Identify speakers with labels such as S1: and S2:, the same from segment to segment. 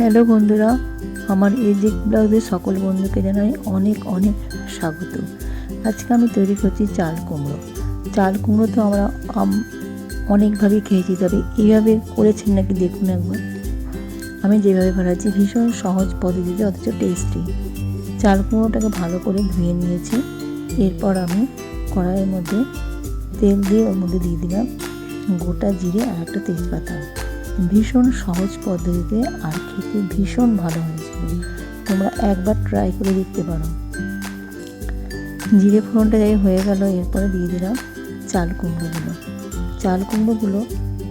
S1: Hello বন্ধুরা, আমার এজিক ব্লগের সকল বন্ধুকে জানাই অনেক অনেক স্বাগত। আজকে আমি তৈরি করছি চাল কুমড়ো। চাল কুমড়ো তো আমরা আম- অনেকভাবে খেয়েছি, তবে এইভাবে করেছেন নাকি দেখুন একবার। আমি যেভাবে বানাচ্ছি ভীষণ সহজ পদ্ধতিতে, অথচ টেস্টি চাল কুমড়োটাকে ভালো করে ধুয়ে নিয়েছি। এরপর আমি কড়াইয়ের মধ্যে তেল দিয়ে ওর মধ্যে দিয়ে দিলাম গোটা জিরে আর একটা তেজপাতা। ভীষণ সহজ পদ্ধতিতে আর খেতে ভীষণ ভালো হয়েছে। তোমরা একবার ট্রাই করে দেখতে পারো। জিরে ফোড়নটা যাই হয়ে গেল, এরপরে দিয়ে দিলাম চাল কুমড়োগুলো। চাল কুমড়োগুলো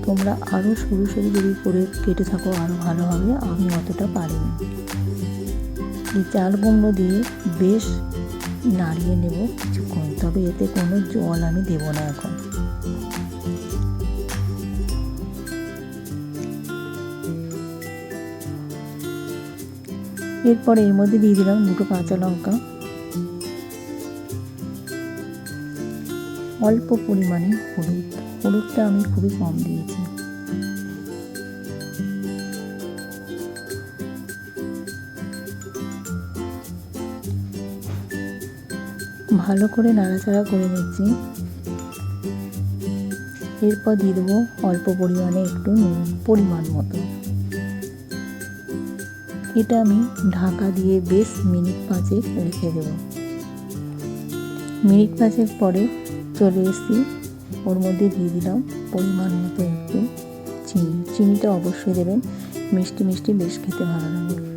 S1: তোমরা আরও সরু সরু যদি করে কেটে থাকো আরও ভালো হবে, আমি অতটা পারিনি এই চাল কুমড়ো দিয়ে বেশ নাড়িয়ে নেব কিছুক্ষণ, তবে এতে কোনো জল আমি দেবো না এখন। এরপর এর মধ্যে দিয়ে দিলাম দুটো কাঁচা লঙ্কা। অল্প পরিমাণে হলুদ। হলুদটা আমি খুবই কম দিয়েছি। ভালো করে নাড়াচাড়া করে নিচ্ছি। এরপর দিয়ে দেবো অল্প পরিমাণে একটু নুন, পরিমাণ মতো। এটা আমি ঢাকা দিয়ে বেশ মিনিট পাঁচেক রেখে দেব। মিনিট পাঁচেক পরে চলে এসেছি। ওর মধ্যে দিয়ে দিলাম পরিমাণ মতো একটু চিনি। চিনিটা অবশ্যই দেবেন, মিষ্টি মিষ্টি বেশ খেতে ভালো লাগে।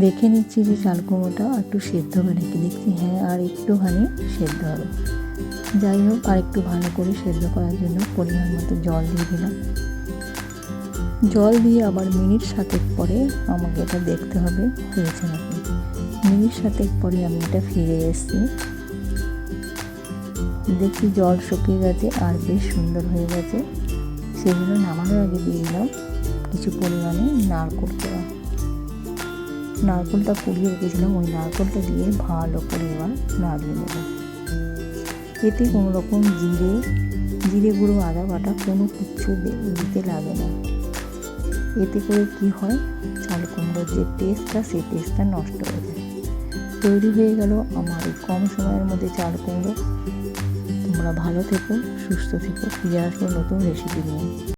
S1: দেখে নিচ্ছি যে চাল কুমড়োটা একটু সেদ্ধ হবে নাকি। দেখছি হ্যাঁ আর একটুখানি সেদ্ধ হবে। যাই হোক আর একটু ভালো করে সেদ্ধ করার জন্য পরিমাণ মতো জল দিয়ে দিলাম। জল দিয়ে আবার মিনিট সাতেক পরে আমাকে এটা দেখতে হবে, হয়েছে নাকি? মিনিট সাতেক পরে আমি এটা ফিরে এসেছি। দেখি জল শুকিয়ে গেছে আর বেশ সুন্দর হয়ে গেছে। সেগুলো নামানোর আগে দিয়ে দিলাম কিছু পরিমাণে নারকোল কোড়া নারকোলটা পুড়িয়ে রেখেছিলাম, ওই নারকোলটা দিয়ে ভালো করে এবার নাড়িয়ে নেব। এতে কোনো রকম জিরে জিরে গুঁড়ো, আদা বাটা কোনো কিচ্ছু দে- দিতে লাগে না। এতে করে কি হয়? চাল কুমড়োর যে টেস্টটা সেই টেস্টটা নষ্ট হয়ে যায়। তৈরি হয়ে গেল আমার কম সময়ের মধ্যে চাল কুমড়ো। তোমরা ভালো থেকো, সুস্থ থেকো, ফিরে আসব নতুন রেসিপি নিয়ে।